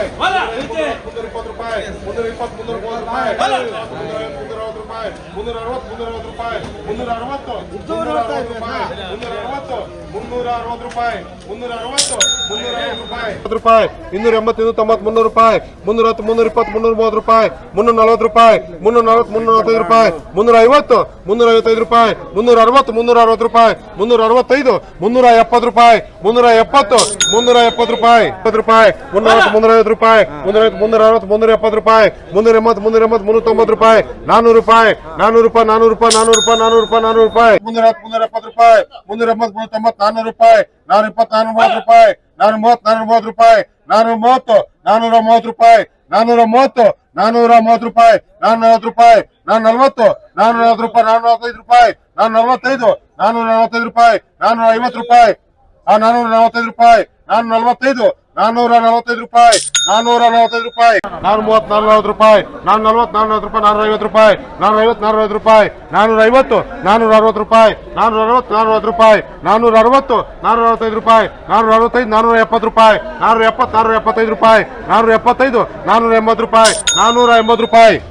ರೂಪಾಯಿ. ಮುನ್ನೂರ ಇಪ್ಪತ್ತು ರೂಪಾಯಿ ಮುನ್ನೂರ ಇಪ್ಪತ್ತು ಮುನ್ನೂರ ಮೂವತ್ತು ರೂಪಾಯಿ. ಮುನ್ನೂರ ರೂಪಾಯಿ ಮುನ್ನೂರ ಅರವತ್ತು ಮುನ್ನೂರ ಅರವತ್ತು ರೂಪಾಯಿ ಮುನ್ನೂರ ಅರವತ್ತು ಮುನ್ನೂರ ಅರವತ್ತು ರೂಪಾಯಿ ಮುನ್ನೂರ ಅರವತ್ತು ಮುನ್ನೂರ ಅರವತ್ತು ರೂಪಾಯಿ ಮುನ್ನೂರ ಅರವತ್ತು ಮುನ್ನೂರ ಅರವತ್ತು ರೂಪಾಯಿ ರೂಪಾಯಿ ಇನ್ನೂರ ತೊಂಬತ್ತು ಮುನ್ನೂರು ರೂಪಾಯಿ ಮುನ್ನೂರ ಹತ್ತು ಮುನ್ನೂರ ಇಪ್ಪತ್ತು ಮುನ್ನೂರ ಮೂವತ್ತು ರೂಪಾಯಿ ಮುನ್ನೂರ ನಲವತ್ತು ರೂಪಾಯಿ ಮುನ್ನೂರ ನಲವತ್ತು ಮುನ್ನೂರ ನಲವತ್ತೈದು ರೂಪಾಯಿ ಮುನ್ನೂರ ಐವತ್ತು ಮುನ್ನೂರ ಐವತ್ತೈದು ರೂಪಾಯಿ ಮುನ್ನೂರ ಅರವತ್ತು ಮುನ್ನೂರ ಅರವತ್ತು ರೂಪಾಯಿ ಮುನ್ನೂರ ಅರವತ್ತೈದು ಮುನ್ನೂರ ಎಪ್ಪತ್ತು ರೂಪಾಯಿ ಮುನ್ನೂರ ಎಪ್ಪತ್ತು ಮುನ್ನೂರ ಎಪ್ಪತ್ತು ರೂಪಾಯಿ ಇಪ್ಪತ್ತು ರೂಪಾಯಿ ಮುನ್ನೂರ ಮುನ್ನೂರ ಐವತ್ತು ರೂಪಾಯಿ ಮುನ್ನೂರ ಮುನ್ನೂರ ಅರವತ್ತು ಮುನ್ನೂರ ಎಪ್ಪತ್ತು ರೂಪಾಯಿ ಮುನ್ನೂರ ಎಂಬತ್ತು ಮುನ್ನೂರ ಎಂಬತ್ತು ಮುನ್ನೂರ ತೊಂಬತ್ತು ರೂಪಾಯಿ ನಾನೂರು ರೂಪಾಯಿ ನಾನೂರು ರೂಪಾಯಿ ನಾನೂರು ರೂಪಾಯಿ ನಾನೂರು ರೂಪಾಯಿ ನಾನೂರು ರೂಪಾಯಿ ನಾನೂರು ರೂಪಾಯಿ. ಮುನ್ನೂರ ಹತ್ತು ಮುನ್ನೂರ ಎಪ್ಪತ್ತು ರೂಪಾಯಿ ಮುನ್ನೂರ ಎಂಬತ್ತು ಮುನ್ನೂರ ತೊಂಬತ್ತು ನಾನೂರು ರೂಪಾಯಿ ನಾನು ಇಪ್ಪತ್ತು ನಾನೂರ ಮೂವತ್ತು ರೂಪಾಯಿ ನಾನು ಮೂವತ್ತು ರೂಪಾಯಿ ನಾನೂರ ಮೂವತ್ತು ನಾನೂರ ಮೂವತ್ತು ರೂಪಾಯಿ ನಾನೂರ ಮೂವತ್ತು ನಾನೂರ ಮೂವತ್ತು ರೂಪಾಯಿ ನಾನು ನಲವತ್ತು ರೂಪಾಯಿ ನಾನು ನಲವತ್ತು ನಾನೂರ ನಲವತ್ತು ರೂಪಾಯಿ ನಾನು ನಲವತ್ತೈದು ರೂಪಾಯಿ ನಾನು ನಲವತ್ತೈದು ನಾನೂರ ನಲವತ್ತೈದು ರೂಪಾಯಿ ನಾನೂರ ಐವತ್ತು ರೂಪಾಯಿ ಆ ನಾನೂರ ನಲವತ್ತೈದು ರೂಪಾಯಿ ನಾನು ನಲವತ್ತೈದು ನಾನೂರ ನಲವತ್ತೈದು ರೂಪಾಯಿ ನಾನೂರ ನಲವತ್ತೈದು ರೂಪಾಯಿ ನಾನು ಮೂವತ್ ನಲವತ್ತು ರೂಪಾಯಿ ನಾನು ನಲವತ್ತು ನಾನೂರ ನಲವತ್ತು ರೂಪಾಯಿ ನಾನೂರ ಐವತ್ತು ರೂಪಾಯಿ ನಾನೂರ ಐವತ್ತು ನಾನೂರ ಐವತ್ತು ರೂಪಾಯಿ ನಾನೂರ ಐವತ್ತು ನಾನೂರ ಅರವತ್ತು ರೂಪಾಯಿ ನಾನೂರ ಅರವತ್ತು ನಾನೂರ ರೂಪಾಯಿ ನಾನೂರ ಅರವತ್ತು ನಾನೂರ ಅರವತ್ತೈದು ರೂಪಾಯಿ ನಾನೂರ ಅರವತ್ತೈದು ನಾನೂರ ಎಪ್ಪತ್ತು ರೂಪಾಯಿ ನಾನೂರ ಎಪ್ಪತ್ತು ನಾನೂರ ಎಪ್ಪತ್ತೈದು ರೂಪಾಯಿ ನಾನೂರ ಎಪ್ಪತ್ತೈದು ನಾನೂರ ಎಂಬತ್ತು ರೂಪಾಯಿ ನಾನೂರ ಎಂಬತ್ತು ರೂಪಾಯಿ.